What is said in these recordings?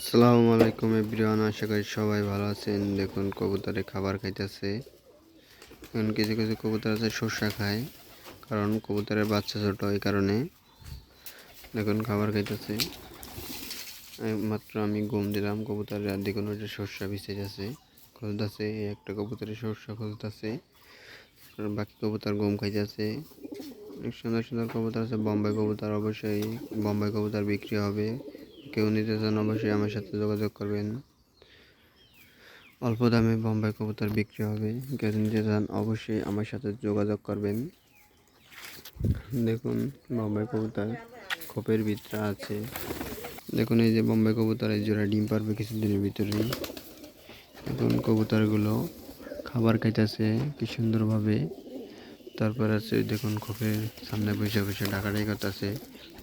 আসসালামু আলাইকুম এভরিওয়ান, আশা করি সবাই ভালো আছেন। দেখুন কবুতরে খাবার খাইতেছে। এখন কিছু কিছু কবুতর আছে শস্যা খায়, কারণ কবুতরের বাচ্চা ছোট এই কারণে। দেখুন, খাবার খাইতেছে। মাত্র আমি ঘুম দিলাম কবুতরের আর দেখুন ওইটা শস্যা যাচ্ছে খুঁজতেছে একটা কবুতরের শস্যা খুঁজতেছে বাকি কবুতর ঘুম খাইতেছে। অনেক সুন্দর সুন্দর কবুতর আছে, বোম্বাই কবুতর অবশ্যই, বোম্বাই কবুতর বিক্রি হবে। কেউ নিতে চান, অবশ্যই আমার সাথে যোগাযোগ করবেন। অল্প দামে বোম্বাই কবুতর বিক্রি হবে। কেউ নিতে চান, অবশ্যই আমার সাথে যোগাযোগ করবেন। দেখুন, বোম্বাই কবুতর খোপের ভিতরে আছে। দেখুন, এই যে বোম্বাই কবুতর, এই জোড়া ডিম পারবে কিছুদিনের ভিতরেই দেখুন, কবুতরগুলো খাবার খাইতেছে, কি সুন্দরভাবে। তারপর আছে, দেখুন, খোপের সামনে বসে বসে ডাকাডাকি করতেছে।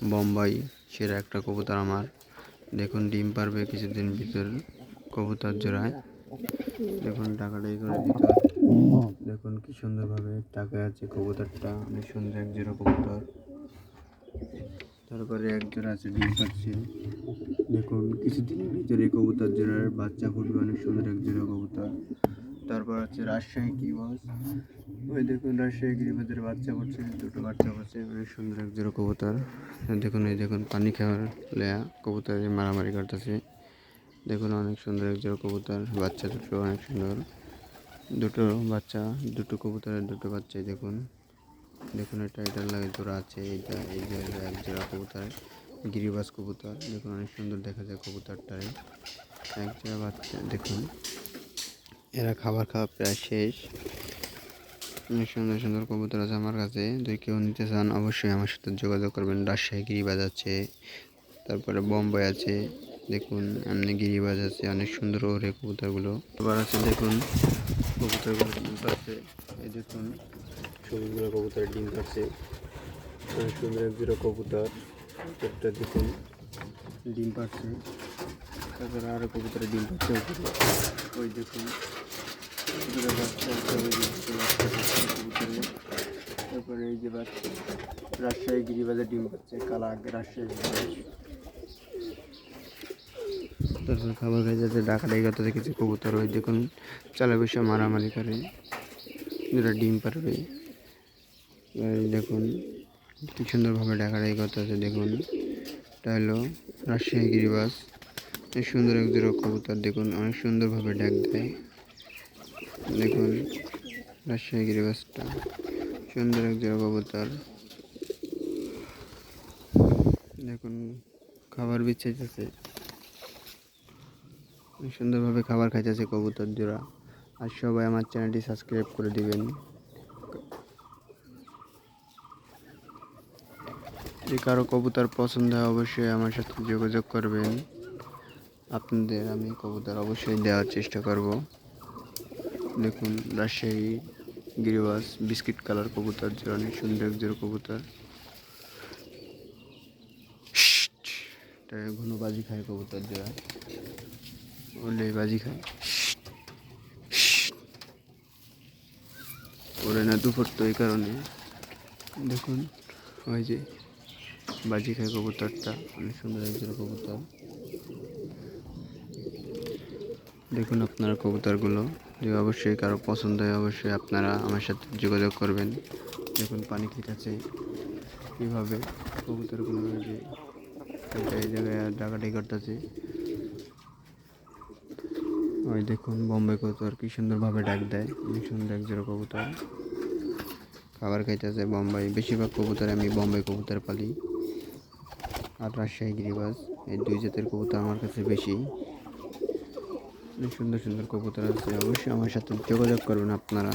বোম্বাই সেরা একটা কবুতর আমার। দেখুন, ডিম পারবে কিছুদিন ভিতর কবুতর জোড়ায়। দেখুন, টাকাটা এই করে ভিতর। দেখুন, কি সুন্দরভাবে টাকা আছে কবুতরটা। অনেক সুন্দর এক জোড়া কবুতর। তারপরে এক জোড়া আছে ডিম পাচ্ছে দেখুন, কিছুদিনের ভিতরে কবুতর জোড়ার বাচ্চা ফুটবে। অনেক সুন্দর এক জোড়া কবুতর। তারপর হচ্ছে রাজশাহী কিবাস ওই দেখুন রাজশাহী গিরিবাজের বাচ্চা পড়ছে, দুটো বাচ্চা পড়ছে। অনেক সুন্দর এক জোড়া কবুতর। দেখুন, এই দেখুন, পানি খাওয়ার লেয়া কবুতর মারামারি করতেছে। দেখুন, অনেক সুন্দর এক জোড়া কবুতর, বাচ্চা দুটো অনেক সুন্দর। দুটো বাচ্চা, দুটো কবুতরের দুটো বাচ্চাই দেখুন। দেখুন, এটা এটার লাগে জোড়া আছে এইটা এই যে এক জোড়া কবুতর, গিরিবাস কবুতর। দেখুন, অনেক সুন্দর দেখা যায় কবুতরটারে এক জোড়া বাচ্চা, দেখুন। এরা খাবার খাওয়া প্রায় শেষ। অনেক সুন্দর সুন্দর কবুতর আছে আমার কাছে। যদি কেউ নিতে চান, অবশ্যই আমার সাথে যোগাযোগ করবেন। রাজশাহী গিরিবাজ আছে, তারপরে বোম্বাই আছে। দেখুন, এমনি গিরিবাজ আছে, অনেক সুন্দর ওরে কবুতরগুলো। আবার আছে, দেখুন, কবুতরগুলো ডিম পাচ্ছে এই দেখুন, সবুজগুলো কবুতরের ডিম পাচ্ছে অনেক সুন্দর এক জোড়া কবুতর। একটা দেখুন, ডিম পাচ্ছে তারপরে আরও কবুতরের ডিম পাচ্ছে ওই দেখুন দুটো আছে। তারপরে এই যে বাচ্চা রাজশাহী গিরিবাজে ডিম পাচ্ছে কালা রাজশাহী তারপর খাবার খাই যাতে ডাকাডাকি করতে কিছু কবুতর ওই দেখুন চালা বসে মারামারি করে, দুটা ডিম পারবে। দেখুন কি সুন্দরভাবে ডাকাডাকি করতেছে দেখুন। এটা হলো রাজশাহী গিরিবাস সুন্দর এক জোড়া কবুতর, দেখুন, অনেক সুন্দরভাবে ডাক দেয়। দেখুন, রাজশাহী গিরিবাসটা। সুন্দর এক জোড়া কবুতর। দেখুন, খাবার বিছাইতেছে সুন্দরভাবে খাবার খাইতেছে কবুতর জোড়া। আর সবাই আমার চ্যানেলটি সাবস্ক্রাইব করে দিবেন। যদি কারও কবুতর পছন্দ হয়, অবশ্যই আমার সাথে যোগাযোগ করবেন। আপনাদের আমি কবুতর অবশ্যই দেওয়ার চেষ্টা করব। দেখুন, রাজশাহী, গিরিবাস, বিস্কিট কালার কবুতর যে অনেক সুন্দর জোড়া কবুতর। ঘন বাজি খায় কবুতর জোড়া ওলে বাজি খায় ওরে না দুপুর তো এই কারণে দেখুন ওই যে বাজি খায় কবুতরটা অনেক সুন্দর এক জোড়া কবুতর দেখুন আপনার কবুতরগুলো যদি অবশ্যই কারও পছন্দ হয় অবশ্যই আপনারা আমার সাথে যোগাযোগ করবেন। দেখুন, পানি খেতেছে কীভাবে কবুতরগুলো যে এই জায়গায় ডাকাডাকি করতেছে। ওই দেখুন, বোম্বে কবুতর কি সুন্দরভাবে ডাক দেয়, অনেক সুন্দর এক জোড়া কবুতর। খাবার খাইতেছে বোম্বাই, বেশিরভাগ কবুতর আমি বোম্বাই কবুতর পালি। আর রাজশাহী গিরিবাজ, এই দুই জাতের কবুতর আমার কাছে বেশি। সুন্দর সুন্দর কবুতর আছে। অবশ্যই আমার সাথে যোগাযোগ করবেন আপনারা।